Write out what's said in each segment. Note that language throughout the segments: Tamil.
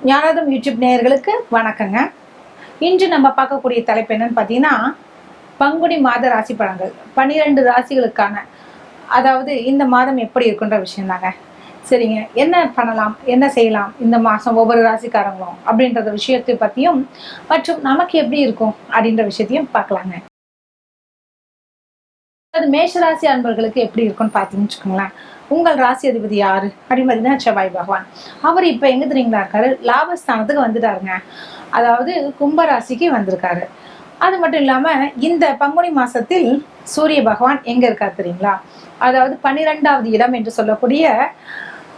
ஞானதம் யூடியூப் நேயர்களுக்கு வணக்கங்க. இன்று நம்ம பார்க்கக்கூடிய தலைப்பு என்னன்னு பார்த்தீங்கன்னா பங்குனி மாத ராசி பலன்கள். பன்னிரெண்டு ராசிகளுக்கான அதாவது இந்த மாதம் எப்படி இருக்குன்ற விஷயம் தாங்க சரிங்க. என்ன பண்ணலாம்? என்ன செய்யலாம்? இந்த மாதம் ஒவ்வொரு ராசிக்காரங்களும் அப்படின்றத விஷயத்தை பற்றியும் மற்றும் நமக்கு எப்படி இருக்கும் அப்படின்ற விஷயத்தையும் பார்க்கலாங்க. அது மேஷராசி அன்பர்களுக்கு எப்படி இருக்கும்னு பார்த்தீங்கன்னு வச்சுக்கோங்களேன். உங்கள் ராசி அதிபதி யாரு? அப்படின்னு செவ்வாய் பகவான். அவர் இப்போ எங்க தெரியுங்களா இருக்காரு? லாபஸ்தானத்துக்கு வந்துட்டாருங்க. அதாவது கும்பராசிக்கு வந்திருக்காரு. அது மட்டும் இல்லாம இந்த பங்குனி மாசத்தில் சூரிய பகவான் எங்க இருக்கார் தெரியுங்களா? அதாவது பன்னிரெண்டாவது இடம் என்று சொல்லக்கூடிய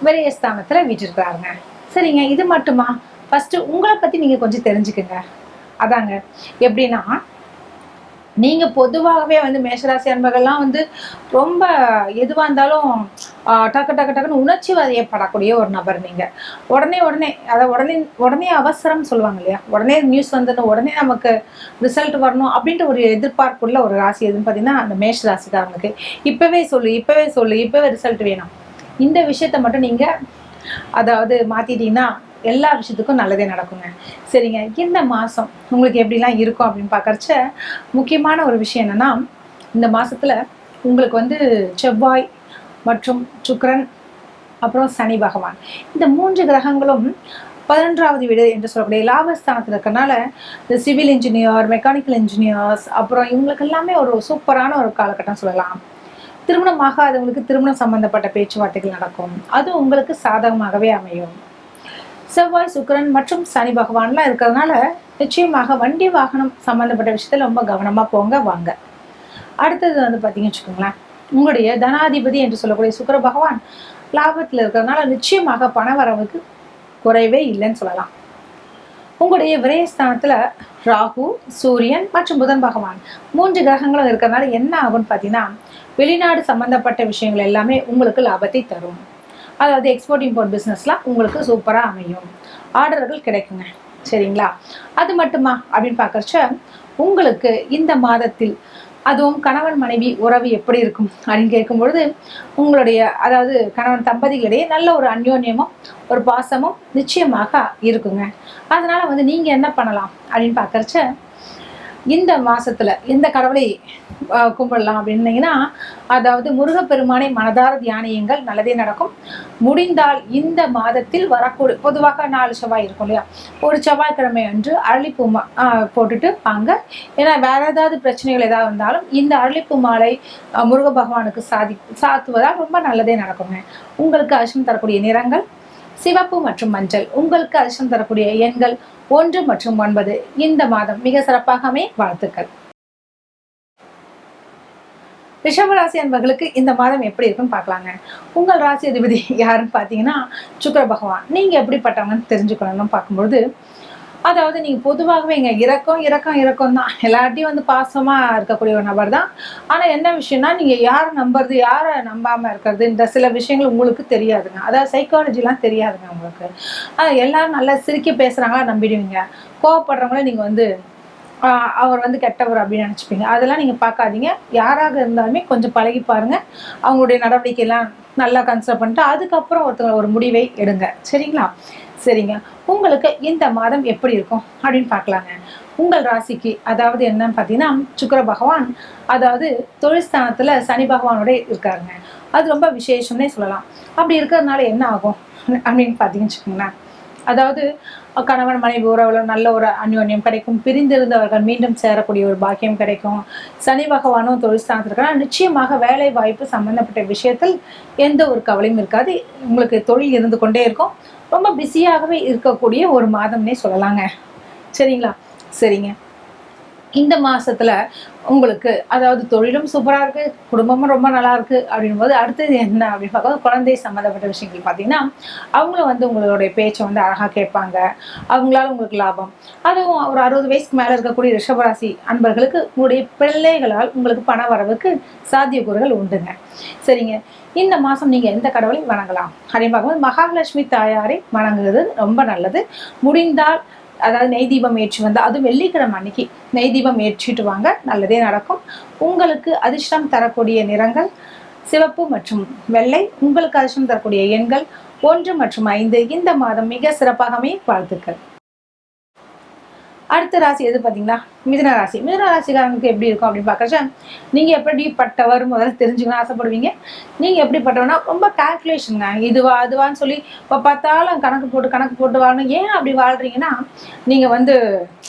விரயஸ்தானத்துல வீட்டிருக்கிறாருங்க சரிங்க இது மட்டுமா? ஃபர்ஸ்ட் உங்களை பத்தி நீங்க கொஞ்சம் தெரிஞ்சுக்குங்க. அதாங்க. எப்படின்னா நீங்கள் பொதுவாகவே வந்து மேஷராசி அன்பர்கள்லாம் வந்து ரொம்ப எதுவாக இருந்தாலும் டக்கு டக்கு டக்குன்னு உணர்ச்சி வதையப்படக்கூடிய ஒரு நபர் நீங்கள் உடனே உடனே அதை உடனே உடனே அவசரம் சொல்லுவாங்க இல்லையா? உடனே நியூஸ் வந்துடணும் உடனே நமக்கு ரிசல்ட் வரணும் அப்படின்ற ஒரு எதிர்பார்ப்புள்ள ஒரு ராசி எதுன்னு பார்த்தீங்கன்னா அந்த மேஷ ராசிக்காரங்களுக்கு இப்பவே சொல்லு இப்பவே சொல்லு இப்போவே ரிசல்ட் வேணும். இந்த விஷயத்த மட்டும் நீங்கள் அதாவது மாற்றிட்டீங்கன்னா எல்லா விஷயத்துக்கும் நல்லதே நடக்குங்க. சரிங்க. இந்த மாதம் உங்களுக்கு எப்படிலாம் இருக்கும் அப்படின்னு பார்க்கறச்ச முக்கியமான ஒரு விஷயம் என்னன்னா இந்த மாதத்தில் உங்களுக்கு வந்து செவ்வாய் மற்றும் சுக்கரன் அப்புறம் சனி பகவான். இந்த மூன்று கிரகங்களும் பதினொன்றாவது வீடு என்று சொல்லக்கூடிய லாபஸ்தானத்தில் இருக்கறனால இந்த சிவில் இன்ஜினியர் மெக்கானிக்கல் இன்ஜினியர்ஸ் அப்புறம் இவங்களுக்கு எல்லாமே ஒரு சூப்பரான ஒரு காலகட்டம் சொல்லலாம். திருமணம் ஆகாதவங்களுக்கு திருமணம் சம்பந்தப்பட்ட பேச்சுவார்த்தைகள் நடக்கும். அது உங்களுக்கு சாதகமாகவே அமையும். செவ்வாய் சுக்கிரன் மற்றும் சனி பகவான்லாம் இருக்கிறதுனால நிச்சயமாக வண்டி வாகனம் சம்மந்தப்பட்ட விஷயத்தில் ரொம்ப கவனமாக போங்க வாங்க. அடுத்தது வந்து பார்த்தீங்கன்னு வச்சுக்கோங்களேன். உங்களுடைய தனாதிபதி என்று சொல்லக்கூடிய சுக்கர பகவான் லாபத்தில் இருக்கிறதுனால நிச்சயமாக பண வரவுக்கு குறைவே இல்லைன்னு சொல்லலாம். உங்களுடைய விரயஸ்தானத்தில் ராகு சூரியன் மற்றும் புதன் பகவான் மூன்று கிரகங்களும் இருக்கிறதுனால என்ன ஆகும்னு பார்த்தீங்கன்னா வெளிநாடு சம்பந்தப்பட்ட விஷயங்கள் எல்லாமே உங்களுக்கு லாபத்தை தரும். அதாவது எக்ஸ்போர்ட் இம்போர்ட் பிஸ்னஸ்லாம் உங்களுக்கு சூப்பராக அமையும். ஆர்டர்கள் கிடைக்குங்க. சரிங்களா? அது மட்டுமா? அப்படின்னு பார்க்கறச்ச உங்களுக்கு இந்த மாதத்தில் அதுவும் கணவன் மனைவி உறவு எப்படி இருக்கும்? அப்படின்னு கேட்கும்பொழுது உங்களுடைய அதாவது கணவன் தம்பதிகளிடையே நல்ல ஒரு அந்யோன்யமும் ஒரு பாசமும் நிச்சயமாக இருக்குங்க. அதனால் வந்து நீங்கள் என்ன பண்ணலாம்? அப்படின்னு பார்க்கறச்ச இந்த மாசத்துல எந்த கடவுளை கும்பிடலாம் அப்படின்னீங்கன்னா அதாவது முருகப்பெருமானை மனதார தியானியுங்கள் நல்லதே நடக்கும். முடிந்தால் இந்த மாதத்தில் வரக்கூடிய பொதுவாக நாலு செவ்வாய் இருக்கும் இல்லையா? ஒரு செவ்வாய்க்கிழமை அன்று அரளிப்பூ மா போட்டுட்டு வாங்க. ஏன்னா வேற ஏதாவது பிரச்சனைகள் ஏதாவது வந்தாலும் இந்த அரளிப்பூ மாலை முருக பகவானுக்கு சாதி சாத்துவதால் ரொம்ப நல்லதே நடக்குங்க. உங்களுக்கு அரிசம் தரக்கூடிய நிறங்கள் சிவப்பு மற்றும் மஞ்சள் உங்களுக்கு அதிர்ஷ்டம் தரக்கூடிய எண்கள் ஒன்று மற்றும் ஒன்பது இந்த மாதம் மிக சிறப்பாக அமைய வாழ்த்துக்கள் ரிஷபராசி அன்பர்களுக்கு இந்த மாதம் எப்படி இருக்குன்னு பார்க்கலாங்க. உங்கள் ராசி அதிபதி யாருன்னு பார்த்தீங்கன்னா சுக்கர பகவான். நீங்கள் எப்படிப்பட்டவங்கன்னு தெரிஞ்சுக்கணும்னு பார்க்கும்பொழுது அதாவது நீங்கள் பொதுவாகவே இங்கே இறக்கம் இறக்கம் இறக்கம் தான் எல்லார்ட்டையும் வந்து பாசமாக இருக்கக்கூடிய ஒரு நபர் தான் ஆனால் என்ன விஷயம்னா நீங்கள் யாரை நம்புறது யாரை நம்பாமல் இருக்கிறது இந்த சில விஷயங்கள் உங்களுக்கு தெரியாதுங்க. அதாவது சைக்காலஜிலாம் தெரியாதுங்க உங்களுக்கு. எல்லாரும் நல்லா சிரிக்க பேசுகிறாங்களா நம்பிடுவீங்க. கோவப்படுறவங்கள நீங்கள் வந்து அவர் வந்து கெட்டவர் அப்படின்னு நினச்சிப்பீங்க. அதெல்லாம் நீங்கள் பார்க்காதீங்க. யாராக இருந்தாலுமே கொஞ்சம் பழகி பாருங்க. அவங்களுடைய நடவடிக்கையெல்லாம் நல்லா கன்சிடர் பண்ணிட்டு அதுக்கப்புறம் ஒருத்தங்க ஒரு முடிவை எடுங்க. சரிங்களா? சரிங்க. உங்களுக்கு இந்த மாதம் எப்படி இருக்கும்? அப்படின்னு பார்க்கலாங்க. உங்கள் ராசிக்கு அதாவது என்னன்னு பார்த்தீங்கன்னா சுக்கிர பகவான் அதாவது தொழில் ஸ்தானத்தில் சனி பகவானோட இருக்காருங்க. அது ரொம்ப விசேஷம்னே சொல்லலாம். அப்படி இருக்கிறதுனால என்ன ஆகும்? அப்படின்னு பார்த்தீங்கன்னு வச்சுக்கோங்களேன். அதாவது கணவன் மனைவி உறவுல நல்ல ஒரு அந்யோன்யம் கிடைக்கும். பிரிந்திருந்தவர்கள் மீண்டும் சேரக்கூடிய ஒரு பாக்கியம் கிடைக்கும். சனி பகவானும் தொழில் ஸ்தானத்தில் இருக்கிறார் நிச்சயமாக வேலை வாய்ப்பு சம்பந்தப்பட்ட விஷயத்தில் எந்த ஒரு கவலையும் இருக்காது. உங்களுக்கு தொழில் இருந்து கொண்டே இருக்கும். ரொம்ப பிஸியாகவே இருக்கக்கூடிய ஒரு மாதம்னே சொல்லலாங்க. சரிங்களா? சரிங்க. இந்த மாசத்துல உங்களுக்கு அதாவது தொழிலும் சூப்பரா இருக்கு குடும்பமும் ரொம்ப நல்லா இருக்கு அப்படின் போது அடுத்தது என்ன அப்படின்னு பார்க்கும்போது குழந்தை சம்மந்தப்பட்ட விஷயங்கள் பார்த்தீங்கன்னா அவங்களும் வந்து உங்களுடைய பேச்சை வந்து அழகா கேட்பாங்க. அவங்களால உங்களுக்கு லாபம். அதுவும் ஒரு அறுபது வயசுக்கு மேல இருக்கக்கூடிய ரிஷபராசி அன்பர்களுக்கு உங்களுடைய பிள்ளைகளால் உங்களுக்கு பண வரவுக்கு சாத்தியக்கூறுகள் உண்டுங்க. சரிங்க. இந்த மாதம் நீங்கள் எந்த கடவுளையும் வணங்கலாம். அப்படின்னு பார்க்கும்போது மகாலட்சுமி தாயாரை வணங்குறது ரொம்ப நல்லது. முடிந்தால் அதாவது நெய் தீபம் ஏற்றி வந்தால் அதுவும் வெள்ளிக்கிழமை அன்னைக்கு நெய் தீபம் ஏற்றிட்டு வாங்க நல்லதே நடக்கும். உங்களுக்கு அதிர்ஷ்டம் தரக்கூடிய நிறங்கள் சிவப்பு மற்றும் வெள்ளை உங்களுக்கு அதிர்ஷ்டம் தரக்கூடிய எண்கள் ஒன்று மற்றும் ஐந்து இந்த மாதம் மிக சிறப்பாகவே வாழ்த்துக்கள். அடுத்த ராசி எது பார்த்தீங்கன்னா மிதன ராசி. மிதன ராசிக்காரங்களுக்கு எப்படி இருக்கும் அப்படின்னு பார்க்கறச்ச நீங்கள் எப்படிப்பட்டவர் முதல்ல தெரிஞ்சுக்கணும் ஆசைப்படுவீங்க. நீங்கள் எப்படிப்பட்டவனா ரொம்ப கால்குலேஷனுங்க இதுவா அதுவான்னு சொல்லி இப்போ பார்த்தாலும் கணக்கு போட்டு கணக்கு போட்டு வாழணும். ஏன் அப்படி வாழ்கிறீங்கன்னா நீங்கள் வந்து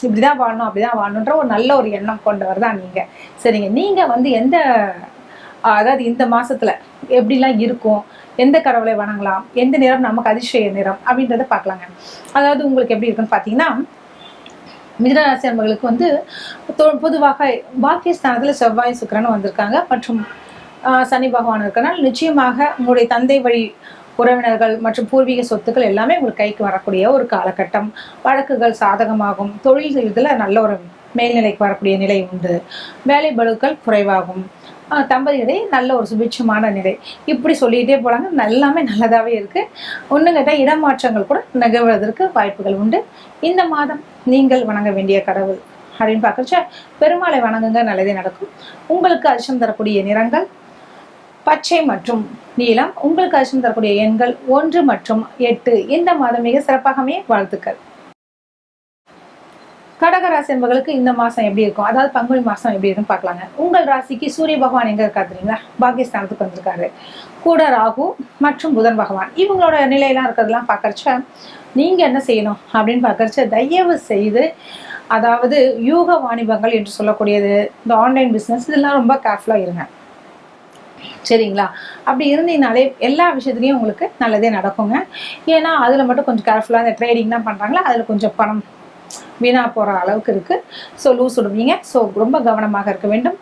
இப்படி தான் வாழணும் அப்படி தான் வாழணுன்ற ஒரு நல்ல ஒரு எண்ணம் கொண்டவர் தான் நீங்கள் சரிங்க. நீங்கள் வந்து எந்த அதாவது இந்த மாதத்தில் எப்படிலாம் இருக்கும் எந்த கடவுளை வணங்கலாம் எந்த நிறம் நமக்கு அதிசய நிறம் அப்படின்றத பார்க்கலாங்க. அதாவது உங்களுக்கு எப்படி இருக்குன்னு பார்த்தீங்கன்னா மிதராசி அன்பர்களுக்கு வந்து பொதுவாக பாக்கியஸ்தானத்தில் செவ்வாய் சுக்கரன் வந்திருக்காங்க. மற்றும் ஆஹ், சனி பகவான் இருக்கனால் நிச்சயமாக உங்களுடைய தந்தை வழி உறவினர்கள் மற்றும் பூர்வீக சொத்துக்கள் எல்லாமே உங்களுக்கு கைக்கு வரக்கூடிய ஒரு காலகட்டம். வழக்குகள் சாதகமாகும். தொழில் இதில் நல்ல ஒரு மேல்நிலைக்கு வரக்கூடிய நிலை உண்டு. வேலை பளுக்கள் குறைவாகும். ஆஹ், நல்ல ஒரு சுபிட்சமான நிலை இப்படி சொல்லிகிட்டே போகிறாங்க எல்லாமே நல்லதாகவே இருக்குது ஒன்று கேட்டால் இடமாற்றங்கள் கூட நிகழ்வதற்கு வாய்ப்புகள் உண்டு. இந்த மாதம் நீங்கள் வணங்க வேண்டிய கடவுள் அப்படின்னு பார்க்குறச்ச பெருமாளை வணங்குங்க நல்லதே நடக்கும். உங்களுக்கு அரிசம் தரக்கூடிய நிறங்கள் பச்சை மற்றும் நீளம் உங்களுக்கு அரிசம் தரக்கூடிய எண்கள் ஒன்று மற்றும் எட்டு. இந்த மாதம் மிக சிறப்பாகவே வாழ்த்துக்கள். கடகராசி என்பவர்களுக்கு இந்த மாசம் எப்படி இருக்கும்? அதாவது பங்குனி மாசம் எப்படி இருக்குன்னு பார்க்கலாங்க. உங்கள் ராசிக்கு சூரிய பகவான் எங்க இருக்காரு தெரியுங்களா? பாகிஸ்தானத்துக்கு வந்திருக்காரு. கூட ராகு மற்றும் புதன் பகவான். இவங்களோட நிலையெல்லாம் இருக்கிறதெல்லாம் பார்க்கறச்ச நீங்க என்ன செய்யணும் அப்படின்னு பார்க்கறச்ச தயவு செய்து அதாவது யூக வாணிபங்கள் என்று சொல்லக்கூடியது இந்த ஆன்லைன் பிஸ்னஸ் இதெல்லாம் ரொம்ப கேர்ஃபுல்லாக இருங்க. சரிங்களா? அப்படி இருந்தீங்கனாலே எல்லா விஷயத்துலையும் உங்களுக்கு நல்லதே நடக்குங்க. ஏன்னா அதில் மட்டும் கொஞ்சம் கேர்ஃபுல்லாக இந்த ட்ரேடிங்லாம் பண்ணுறாங்களா அதில் கொஞ்சம் பணம் வீணாக போகிற அளவுக்கு இருக்குது ஸோ லூஸ் விடுவீங்க. ஸோ ரொம்ப கவனமாக இருக்க வேண்டும்.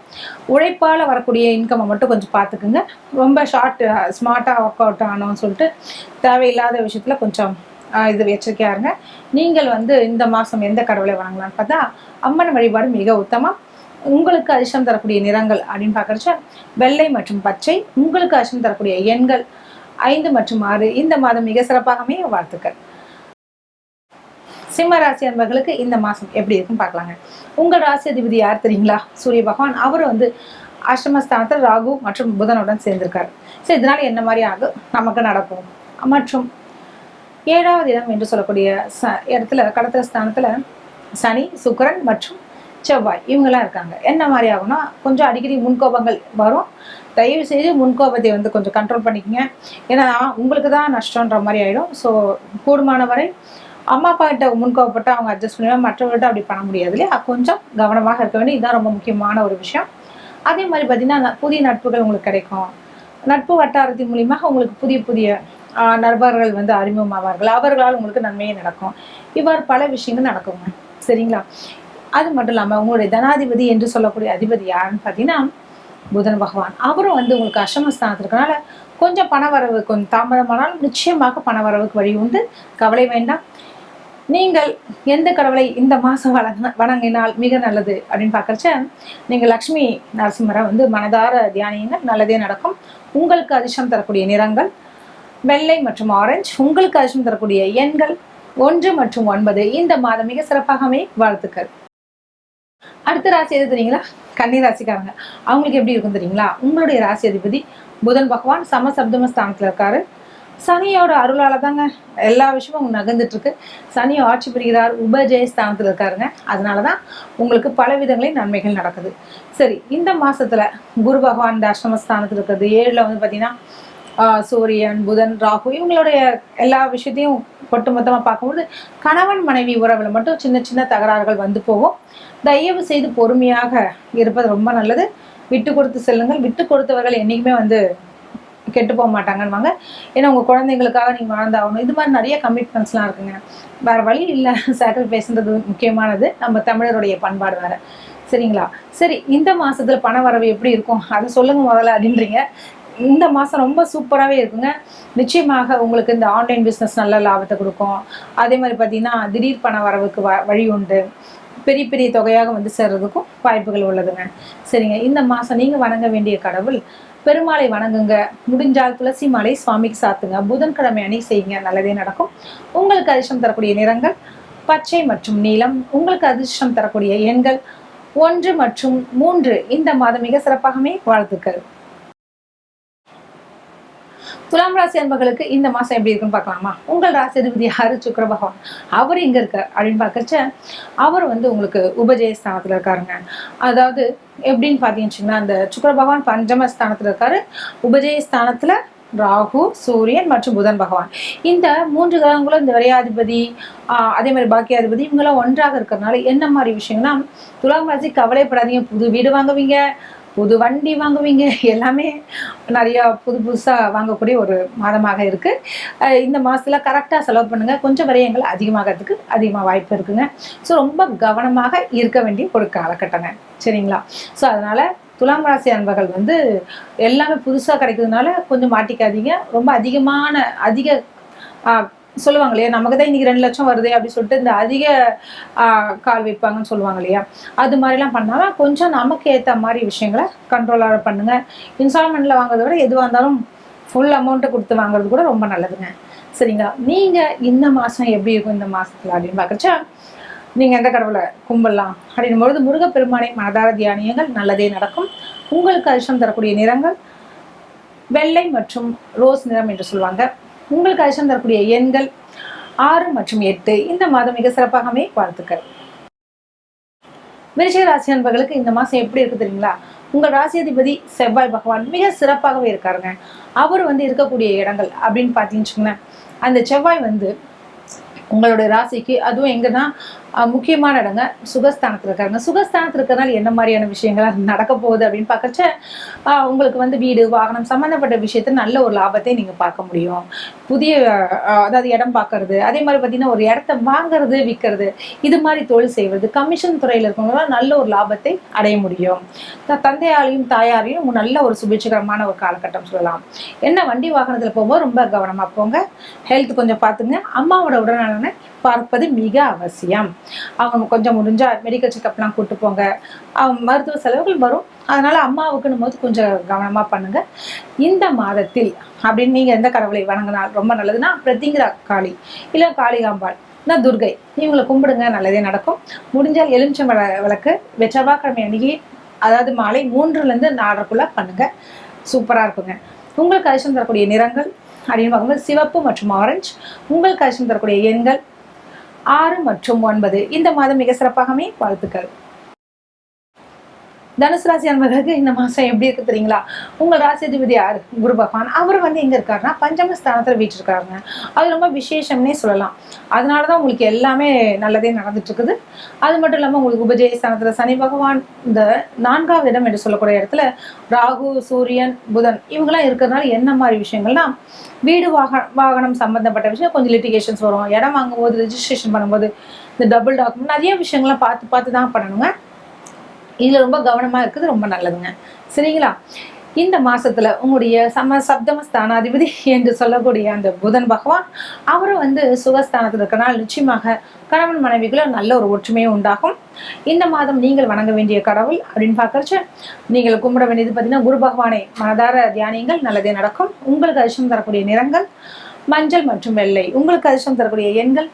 உழைப்பால் வரக்கூடிய இன்கம்மை மட்டும் கொஞ்சம் பார்த்துக்குங்க. ரொம்ப ஷார்ட் ஸ்மார்ட்டாக ஒர்க் அவுட் ஆனோன்னு சொல்லிட்டு தேவையில்லாத விஷயத்தில் கொஞ்சம் இது எச்சரிக்கையாக இருங்க. நீங்கள் வந்து இந்த மாதம் எந்த கடவுளை வணங்கலாம்னு பார்த்தா அம்மன் வழிபாடு மிக உத்தமம். உங்களுக்கு அதிர்ஷ்டம் தரக்கூடிய நிறங்கள் அப்படின்னு பார்க்குறச்ச வெள்ளை மற்றும் பச்சை உங்களுக்கு அதிர்ஷ்டம் தரக்கூடிய எண்கள் ஐந்து மற்றும் ஆறு இந்த மாதம் மிக சிறப்பாகவே வாழ்த்துக்கள். சிம்ம ராசி அன்பர்களுக்கு இந்த மாதம் எப்படி இருக்குன்னு பார்க்கலாங்க. உங்கள் ராசி அதிபதி யார் தெரியுங்களா? சூரிய பகவான். அவர் வந்து அஷ்டமஸ்தானத்தில் ராகு மற்றும் புதனுடன் சேர்ந்திருக்காரு. சரி இதனால என்ன மாதிரி ஆகும் நமக்கு நடக்கும்? மற்றும் ஏழாவது இடம் என்று சொல்லக்கூடிய ச இடத்துல கடத்திர ஸ்தானத்தில் சனி சுக்கரன் மற்றும் செவ்வாய் இவங்கெல்லாம் இருக்காங்க. என்ன மாதிரி ஆகும்னா கொஞ்சம் அடிக்கடி முன்கோபங்கள் வரும். தயவு செய்து முன்கோபத்தை வந்து கொஞ்சம் கண்ட்ரோல் பண்ணிக்கங்க. ஏன்னா உங்களுக்கு தான் நஷ்டன்ற மாதிரி ஆகிடும் ஸோ கூடுமான வரை அம்மா அப்பா கிட்ட அவங்க அட்ஜஸ்ட் பண்ணுவாங்க மற்றவர்கிட்ட அப்படி பண்ண முடியாது இல்லையா? கொஞ்சம் கவனமாக இருக்க வேண்டிய இதுதான் ரொம்ப முக்கியமான ஒரு விஷயம். அதே மாதிரி பார்த்தீங்கன்னா ந- புதிய நட்புகள் உங்களுக்கு கிடைக்கும். நட்பு வட்டாரத்தின் மூலியமாக உங்களுக்கு புதிய புதிய நண்பர்கள் வந்து அறிமுகமாவார்கள். அவர்களால் உங்களுக்கு நன்மையே நடக்கும். இவ்வாறு பல விஷயங்கள் நடக்குங்க. சரிங்களா? அது மட்டும் இல்லாமல் உங்களுடைய தனாதிபதி என்று சொல்லக்கூடிய அதிபதி யாருன்னு பார்த்தீங்கன்னா புதன் பகவான். அவரும் வந்து உங்களுக்கு அஷ்டமஸ்தானத்தில் இருக்கனால கொஞ்சம் பணவரவு கொஞ்சம் தாமதமானாலும் நிச்சயமாக பண வரவுக்கு வழி உண்டு. கவலை வேண்டாம். நீங்கள் எந்த கடவுளை இந்த மாதம் வழங்க வணங்கினால் மிக நல்லது அப்படின்னு பார்க்குறச்ச நீங்கள் லக்ஷ்மி நரசிம்மரை வந்து மனதார தியானிங்க நல்லதே நடக்கும். உங்களுக்கு அதிர்ஷ்டம் தரக்கூடிய நிறங்கள் வெள்ளை மற்றும் ஆரஞ்சு உங்களுக்கு அதிர்ஷ்டம் தரக்கூடிய எண்கள் ஒன்று மற்றும் ஒன்பது. இந்த மாதம் மிக சிறப்பாகவே வாழ்த்துக்கள். அடுத்த ராசி எது தெரியுங்களா? கன்னி ராசிக்காரங்க. அவங்களுக்கு எப்படி இருக்கும் தெரியுங்களா? உங்களுடைய ராசி அதிபதி புதன் பகவான் சமசப்தம ஸ்தானத்தில் இருக்காரு. சனியோட அருளால தாங்க எல்லா விஷயமும் நகர்ந்துட்டு இருக்கு சனி ஆட்சி புரிகிறார் உபஜெயஸ்தானத்தில் ஸ்தானத்துல இருக்காருங்க. அதனாலதான் உங்களுக்கு பல விதங்களில் நன்மைகள் நடக்குது. சரி இந்த மாசத்துல குரு பகவான் இந்த அஷ்டமஸ்தானத்தில் இருக்கிறது ஏழுல வந்து பாத்தீங்கன்னா ஆஹ், சூரியன் புதன் ராகு இவங்களுடைய எல்லா விஷயத்தையும் ஒட்டுமொத்தமாக பார்க்கும்போது கணவன் மனைவி உறவுல மட்டும் சின்ன சின்ன தகராறுகள் வந்து போகும். தயவு செய்து பொறுமையாக இருப்பது ரொம்ப நல்லது. விட்டு கொடுத்து செல்லுங்கள். விட்டு கொடுத்தவர்கள் என்னைக்குமே வந்து கெட்டு போக மாட்டாங்கன்னுவாங்க. ஏன்னா உங்கள் குழந்தைங்களுக்காக நீங்கள் வாழ்ந்தாகணும். இது மாதிரி நிறைய கமிட்மெண்ட்ஸ்லாம் இருக்குங்க. வேறு வழி இல்லை. சாக்ரிஃபைஸ்ன்றது முக்கியமானது. நம்ம தமிழருடைய பண்பாடு வேறு. சரிங்களா? சரி இந்த மாதத்தில் பண வரவு எப்படி இருக்கும்? அதை சொல்லுங்கள் முதல்ல அப்படின்றீங்க. இந்த மாதம் ரொம்ப சூப்பராகவே இருக்குங்க. நிச்சயமாக உங்களுக்கு இந்த ஆன்லைன் பிஸ்னஸ் நல்ல லாபத்தை கொடுக்கும். அதே மாதிரி பார்த்தீங்கன்னா திடீர் பண வரவுக்கு வ வழி உண்டு. பெரிய பெரிய தொகையாக வந்து சேர்றதுக்கும் வாய்ப்புகள் உள்ளதுங்க. சரிங்க. இந்த மாதம் நீங்கள் வணங்க வேண்டிய கடவுள் பெருமாளை வணங்குங்க. முடிஞ்சால் துளசி மாலை சுவாமிக்கு சாத்துங்க. புதன்கிழமை அணி செய்யுங்க. நல்லதே நடக்கும். உங்களுக்கு அதிர்ஷ்டம் தரக்கூடிய நிறங்கள் பச்சை மற்றும் நீலம். உங்களுக்கு அதிர்ஷ்டம் தரக்கூடிய எண்கள் ஒன்று மற்றும் மூன்று. இந்த மாதம் மிக சிறப்பாகவே வாழ்த்துக்கள். துலாம் ராசி அன்பர்களுக்கு இந்த மாசம் எப்படி இருக்குன்னு பார்க்கலாமா? உங்கள் ராசி அதிபதி யாரு? சுக்கர பகவான். அவர் இங்க இருக்கார் அப்படின்னு பார்க்கறச்ச அவர் வந்து உங்களுக்கு உபஜய ஸ்தானத்துல இருக்காருங்க. அதாவது எப்படின்னு பார்த்தீங்கன்னா அந்த சுக்கர பகவான் பஞ்சம ஸ்தானத்துல இருக்காரு. உபஜய ஸ்தானத்துல ராகு சூரியன் மற்றும் புதன் பகவான். இந்த மூன்று கிரகங்களும் இந்த விரையாதிபதி அதே மாதிரி பாக்கியாதிபதி இவங்கெல்லாம் ஒன்றாக இருக்கிறதுனால என்ன மாதிரி விஷயம்னா துலாம் ராசி கவலைப்படாதீங்க. புது வீடு வாங்குவீங்க. புது வண்டி வாங்குவீங்க. எல்லாமே நிறையா புது புதுசாக வாங்கக்கூடிய ஒரு மாதமாக இருக்குது இந்த மாதத்தில் கரெக்டாக செலவு பண்ணுங்கள் கொஞ்சம் விரயங்கள் அதிகமாகிறதுக்கு அதிகமாக வாய்ப்பு இருக்குங்க. ஸோ ரொம்ப கவனமாக இருக்க வேண்டிய ஒரு காலகட்டங்க. சரிங்களா? ஸோ அதனால் துலாம் ராசி அன்பர்கள் வந்து எல்லாமே புதுசாக கிடைக்கிறதுனால கொஞ்சம் மாட்டிக்காதீங்க. ரொம்ப அதிகமான அதிக சொல்லுவாங்க இல்லையா நமக்கு தான் இன்னைக்கு ரெண்டு லட்சம் வருது அப்படின்னு சொல்லிட்டு இந்த அதிக கால் வைப்பாங்கன்னு சொல்லுவாங்க இல்லையா அது மாதிரிலாம் பண்ணாமல் கொஞ்சம் நமக்கு ஏற்ற மாதிரி விஷயங்களை கண்ட்ரோலாக பண்ணுங்க. இன்ஸ்டால்மெண்ட்டில் வாங்குறத விட எதுவாக இருந்தாலும் ஃபுல் அமௌண்ட்டை கொடுத்து வாங்குறது கூட ரொம்ப நல்லதுங்க. சரிங்களா? நீங்கள் இந்த மாதம் எப்படி இருக்கும் இந்த மாதத்தில் அப்படின்னு பார்க்குறச்சா நீங்கள் எந்த கடவுளை கும்பிடலாம் அப்படின்னும் பொழுது முருகப்பெருமானை மனதார தியானியங்கள். நல்லதே நடக்கும். உங்களுக்கு அதிர்ஷ்டம் தரக்கூடிய நிறங்கள் வெள்ளை மற்றும் ரோஸ் நிறம் என்று சொல்லுவாங்க. உங்களுக்கு அதிர்ஷ்டம் தரக்கூடிய எண்கள் ஆறு மற்றும் எட்டு. இந்த மாதம் மிக சிறப்பாகவே வாழ்த்துக்கள். விருச்சிக ராசி அன்பர்களுக்கு இந்த மாதம் எப்படி இருக்கு தெரியுங்களா? உங்கள் ராசியதிபதி செவ்வாய் பகவான் மிக சிறப்பாகவே இருக்காருங்க. அவர் வந்து இருக்கக்கூடிய இடங்கள் அப்படின்னு பார்த்தீங்கன்னு அந்த செவ்வாய் வந்து உங்களுடைய ராசிக்கு அதுவும் எங்கன்னா தான் முக்கியமான இடங்க சுகஸ்தானத்தில் இருக்காருங்க. சுகஸ்தானத்தில் இருக்கிறதுனால என்ன மாதிரியான விஷயங்கள் நடக்க போகுது அப்படின்னு பார்க்கறச்ச உங்களுக்கு வந்து வீடு வாகனம் சம்மந்தப்பட்ட விஷயத்த நல்ல ஒரு லாபத்தை நீங்கள் பார்க்க முடியும். புதிய அதாவது இடம் பார்க்கறது அதே மாதிரி பார்த்தீங்கன்னா ஒரு இடத்த வாங்குறது விற்கிறது இது மாதிரி தொழில் செய்வது கமிஷன் துறையில் இருக்கவங்களாம் நல்ல ஒரு லாபத்தை அடைய முடியும். த- தந்தையாலையும் தாயாரையும் நல்ல ஒரு சுபிட்சகரமான ஒரு காலகட்டம் சொல்லலாம். என்ன வண்டி வாகனத்தில் போகும்போது ரொம்ப கவனமாக போங்க. ஹெல்த் கொஞ்சம் பார்த்துங்க. அம்மாவோட உடல்நலனை பார்ப்பது மிக அவசியம். அவங்க கொஞ்சம் முடிஞ்சா மெடிக்கல் செக்கப்லாம் கூட்டு போங்க. மருத்துவ செலவுகள் வரும். அதனால அம்மாவுக்குன்னும் போது கொஞ்சம் கவனமாக பண்ணுங்க. இந்த மாதத்தில் அப்படின்னு நீங்கள் எந்த கடவுளை வணங்கினால் ரொம்ப நல்லதுன்னா பிரத்திங்கிற காளி இல்லை காளிகாம்பாள் இல்லை துர்கை இவங்களை கும்பிடுங்க நல்லதே நடக்கும். முடிஞ்சால் எலுமிச்சம் விளக்கு வெச்சவாக்கிழமை அன்னைக்கு அதாவது மாலை மூன்றுலேருந்து நாலரைக்குள்ளே பண்ணுங்க. சூப்பராக இருக்குங்க. உங்களுக்கு அதிர்ஷ்டம் தரக்கூடிய நிறங்கள் அப்படின்னு பார்க்கும்போது சிவப்பு மற்றும் ஆரஞ்சு. உங்களுக்கு அதிர்ஷ்டம் தரக்கூடிய எண்கள் ஆறு மற்றும் ஒன்பது இந்த மாதம் மிக சிறப்பாகவே வாழ்த்துக்கள். தனுசு ராசி அன்பர்களுக்கு இந்த மாதம் எப்படி இருக்கு தெரியுங்களா? உங்கள் ராசிதிபதி யார்? குரு பகவான். அவர் வந்து எங்கே இருக்காருன்னா பஞ்சம ஸ்தானத்துல வீட்டிருக்காருங்க அது ரொம்ப விசேஷம்னே சொல்லலாம். அதனால தான் உங்களுக்கு எல்லாமே நல்லதே நடந்துட்டு இருக்குது அது மட்டும் இல்லாமல் உங்களுக்கு உபஜய ஸ்தானத்தில் சனி பகவான் இந்த நான்காவது இடம் என்று சொல்லக்கூடிய இடத்துல ராகு சூரியன் புதன் இவங்கெல்லாம் இருக்கிறதுனால என்ன மாதிரி விஷயங்கள்னா வீடு வாக வாகனம் சம்மந்தப்பட்ட விஷயம் கொஞ்சம் லிட்டிகேஷன்ஸ் வரும். இடம் வாங்கும்போது ரெஜிஸ்ட்ரேஷன் பண்ணும்போது இந்த டபுள் டாக்குமெண்ட் நிறைய விஷயங்கள்லாம் பார்த்து பார்த்து தான் பண்ணணுங்க. இதில் ரொம்ப கவனமாக இருக்குது ரொம்ப நல்லதுங்க. சரிங்களா? இந்த மாசத்துல உங்களுடைய சம சப்தம ஸ்தானாதிபதி என்று சொல்லக்கூடிய அந்த புதன் பகவான் அவரும் வந்து சுகஸ்தானத்தில் இருக்கனால் நிச்சயமாக கணவன் மனைவிக்குள்ள நல்ல ஒரு ஒற்றுமையும் உண்டாகும். இந்த மாதம் நீங்கள் வணங்க வேண்டிய கடவுள் அப்படின்னு பார்க்கறச்ச நீங்கள் கும்பிட வேண்டியது பார்த்தீங்கன்னா குரு பகவானை. மனதார தியானியங்கள் நல்லதே நடக்கும். உங்களுக்கு அதிர்ஷ்டம் தரக்கூடிய நிறங்கள் மஞ்சள் மற்றும் வெள்ளை. உங்களுக்கு அதிர்ஷ்டம் தரக்கூடிய எண்கள்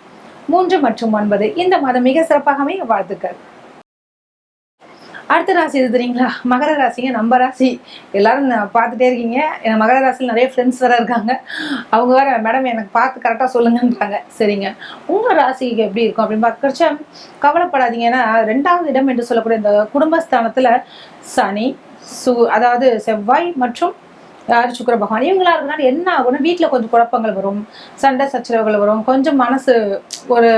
மூன்று மற்றும் ஒன்பது. இந்த மாதம் மிக சிறப்பாகவே வாழ்த்துக்கள். அடுத்த ராசி எது தெரியுங்களா? மகர ராசிங்க நம்ம ராசி. எல்லாரும் நான் பார்த்துட்டே இருக்கீங்க. எனக்கு மகர ராசியில் நிறைய ஃப்ரெண்ட்ஸ் வேற இருக்காங்க. அவங்க வேற மேடம் எனக்கு பார்த்து கரெக்டாக சொல்லுங்கன்றாங்க. சரிங்க. உங்கள் ராசிக்கு எப்படி இருக்கும் அப்படின்னு பார்க்கறச்ச கவலைப்படாதீங்க. ஏன்னா ரெண்டாவது இடம் என்று சொல்லக்கூடிய இந்த குடும்பஸ்தானத்தில் சனி சு அதாவது செவ்வாய் மற்றும் யார் சுக்கர பகவான். இவங்களா இருக்கனால என்ன ஆகும்னா வீட்டில் கொஞ்சம் குழப்பங்கள் வரும். சண்டை சச்சரவுகள் வரும். கொஞ்சம் மனசு ஒரு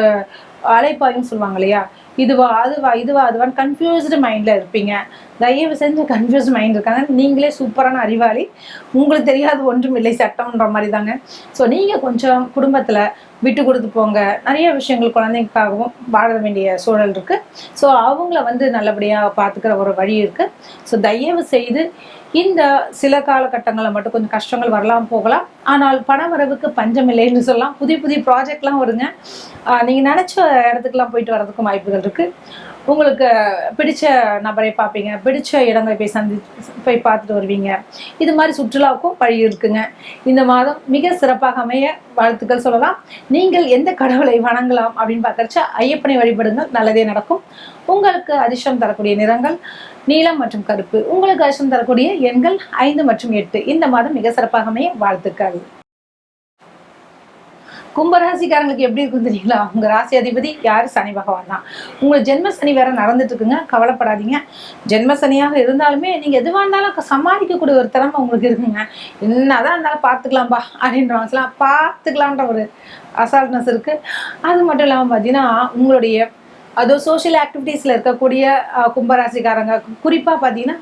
அலைப்பாயும் சொல்லுவாங்க இல்லையா? இதுவா அதுவா இதுவா அதுவான்னு கன்ஃபியூஸ்டு மைண்டில் இருப்பீங்க. தயவு செஞ்சு கன்ஃபியூஸ் மைண்ட் இருக்காங்க. நீங்களே சூப்பரான அறிவாளி. உங்களுக்கு தெரியாது ஒன்றும் இல்லை சட்டம்ன்ற மாதிரி தாங்க. ஸோ நீங்கள் கொஞ்சம் குடும்பத்தில் விட்டு கொடுத்து போங்க. நிறைய விஷயங்கள் குழந்தைங்களுக்காகவும் வாழ வேண்டிய சூழல் இருக்குது ஸோ அவங்கள வந்து நல்லபடியாக பார்த்துக்கிற ஒரு வழி இருக்குது ஸோ தயவு செய்து இந்த சில காலகட்டங்களில் மட்டும் கொஞ்சம் கஷ்டங்கள் வரலாம் போகலாம். ஆனால் பண வரவுக்கு பஞ்சம் இல்லைன்னு சொல்லலாம். புதிய புதிய ப்ராஜெக்ட்லாம் வருங்க. நீங்கள் நினச்ச இடத்துக்குலாம் போயிட்டு வரதுக்கும் வாய்ப்புகள் இருக்குது உங்களுக்கு பிடிச்ச நபரை பார்ப்பீங்க பிடிச்ச இடங்களை போய் சந்தி போய் பார்த்துட்டு வருவீங்க. இது மாதிரி சுற்றுலாவுக்கும் வழி இருக்குங்க. இந்த மாதம் மிக சிறப்பாக அமைய வாழ்த்துக்கள் சொல்லலாம். நீங்கள் எந்த கடவுளை வணங்கலாம் அப்படின்னு பார்க்கறச்சா ஐயப்பனை வழிபடுங்கள். நல்லதே நடக்கும். உங்களுக்கு அதிர்ஷ்டம் தரக்கூடிய நிறங்கள் நீலம் மற்றும் கருப்பு. உங்களுக்கு அதிர்ஷ்டம் தரக்கூடிய எண்கள் ஐந்து மற்றும் எட்டு. இந்த மாதம் மிக சிறப்பாக அமைய வாழ்த்துக்கள். கும்பராசிக்காரங்களுக்கு எப்படி இருக்கும் தெரியுங்களா? உங்க ராசி அதிபதி யார்? சனி பகவான் தான். உங்களுக்கு ஜென்ம சனி வேற நடந்துட்டு இருக்குங்க கவலைப்படாதீங்க. ஜென்ம சனியாக இருந்தாலுமே நீங்க எதுவாக இருந்தாலும் சமாளிக்கக்கூடிய ஒரு திறமை உங்களுக்கு இருக்குங்க. என்னதான் இருந்தாலும் பார்த்துக்கலாம்ப்பா அப்படின்றவங்கலாம் பார்த்துக்கலான்ற ஒரு அசால்ட்னஸ் இருக்கு. அது மட்டும் இல்லாமல் பார்த்தீங்கன்னா உங்களுடைய அதுவும் சோஷியல் ஆக்டிவிட்டீஸில் இருக்கக்கூடிய கும்பராசிக்காரங்க. குறிப்பாக பார்த்தீங்கன்னா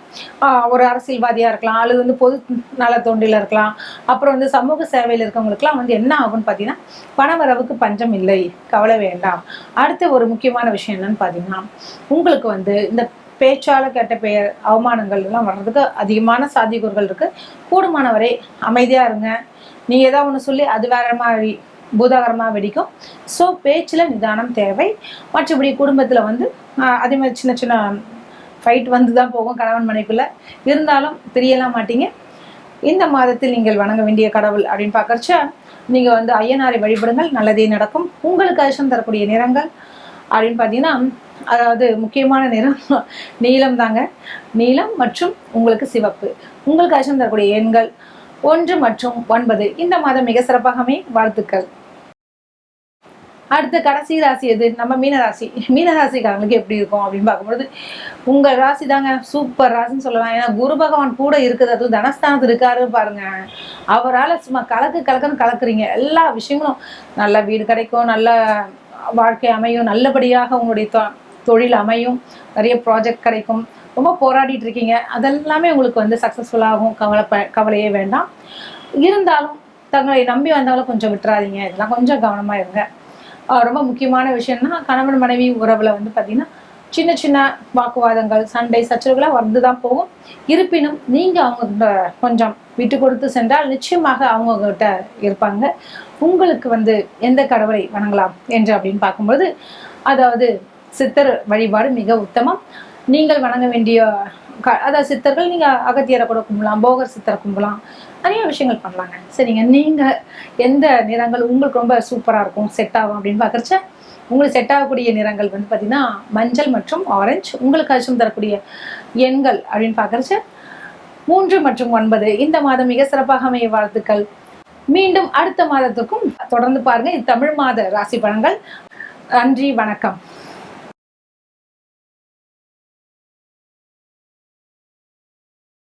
ஒரு அரசியல்வாதியாக இருக்கலாம் அல்லது வந்து பொது நல தொண்டில் இருக்கலாம் அப்புறம் வந்து சமூக சேவையில் இருக்கவங்களுக்குலாம் வந்து என்ன ஆகும்னு பார்த்தீங்கன்னா பணவரவுக்கு பஞ்சம் இல்லை. கவலை வேண்டாம். அடுத்த ஒரு முக்கியமான விஷயம் என்னன்னு பார்த்தீங்கன்னா உங்களுக்கு வந்து இந்த பேச்சால கெட்ட பெயர் அவமானங்கள் எல்லாம் வர்றதுக்கு அதிகமான சாத்தியக்கூறுகள் இருக்கு. கூடுமானவரை அமைதியா இருங்க. நீ ஏதாவது ஒன்று சொல்லி அது வேற மாதிரி பூதாகரமாக வெடிக்கும். ஸோ பேச்சில் நிதானம் தேவை. மற்றபடி குடும்பத்தில் வந்து அதே மாதிரி சின்ன சின்ன ஃபைட் வந்து தான் போகும் கணவன் மனைக்குள்ளே இருந்தாலும் தெரியலாம் மாட்டீங்க. இந்த மாதத்தில் நீங்கள் வணங்க வேண்டிய கடவுள் அப்படின்னு பார்க்கறச்ச நீங்கள் வந்து ஐயனாரை வழிபடுங்கள் நல்லதே நடக்கும். உங்களுக்கு அதிர்ஷ்டம் தரக்கூடிய நிறங்கள் அப்படின்னு பார்த்தீங்கன்னா அதாவது முக்கியமான நிறம் நீலம் தாங்க. நீலம் மற்றும் உங்களுக்கு சிவப்பு. உங்களுக்கு அதிர்ஷ்டம் தரக்கூடிய எண்கள் ஒன்று மற்றும் ஒன்பது. இந்த மாதம் மிக சிறப்பாகவே வாழ்த்துக்கள். அடுத்த கடைசி ராசி எது? நம்ம மீனராசி. மீனராசிக்காரங்களுக்கு எப்படி இருக்கும் அப்படின்னு பார்க்கும்பொழுது உங்கள் ராசி தாங்க சூப்பர் ராசின்னு சொல்லலாம். ஏன்னா குரு பகவான் கூட இருக்குது அதுவும் தனஸ்தானத்து இருக்காரு பாருங்க. அவரால் சும்மா கலக்கு கலக்குன்னு கலக்குறீங்க. எல்லா விஷயங்களும் நல்ல வீடு கிடைக்கும் நல்ல வாழ்க்கை அமையும் நல்லபடியாக உங்களுடைய தொ- தொழில் அமையும் நிறைய ப்ராஜெக்ட் கிடைக்கும். ரொம்ப போராடிட்டு இருக்கீங்க. அதெல்லாமே உங்களுக்கு வந்து சக்ஸஸ்ஃபுல்லாகும் கவலை கவலையே வேண்டாம். இருந்தாலும் தங்களை நம்பி வந்தாலும் கொஞ்சம் விட்டுறாதீங்க. இதெல்லாம் கொஞ்சம் கவனமாக இருங்க. ரொம்ப முக்கியமான விஷயம்னா கணவன் மனைவி உறவுல வந்து பார்த்தீங்கன்னா சின்ன சின்ன வாக்குவாதங்கள் சண்டை சச்சரவுகளாக வந்து தான் போகும். இருப்பினும் நீங்கள் அவங்க கொஞ்சம் விட்டு கொடுத்து சென்றால் நிச்சயமாக அவங்க கிட்ட இருப்பாங்க. உங்களுக்கு வந்து எந்த கடவுளை வணங்கலாம் என்று அப்படின்னு பார்க்கும்போது அதாவது சித்தர் வழிபாடு மிக உத்தமம். நீங்கள் வணங்க வேண்டிய க அதாவது சித்தர்கள் நீங்கள் அகத்தியரை கூட கும்பலாம் போகர் சித்தரை கும்பலாம் நிறைய விஷயங்கள் பண்ணலாங்க. சரிங்க. நீங்கள் எந்த நிறங்கள் உங்களுக்கு ரொம்ப சூப்பராக இருக்கும் செட் ஆகும் அப்படின்னு பார்க்குறச்ச உங்களுக்கு செட் ஆகக்கூடிய நிறங்கள் வந்து பார்த்தீங்கன்னா மஞ்சள் மற்றும் ஆரஞ்சு உங்களுக்கு அச்சம் தரக்கூடிய எண்கள் அப்படின்னு பார்க்குறச்ச மூன்று மற்றும் ஒன்பது. இந்த மாதம் மிக சிறப்பாக அமைய வாழ்த்துக்கள். மீண்டும் அடுத்த மாதத்துக்கும் தொடர்ந்து பாருங்க. இது தமிழ் மாத ராசி பலன்கள். நன்றி வணக்கம்.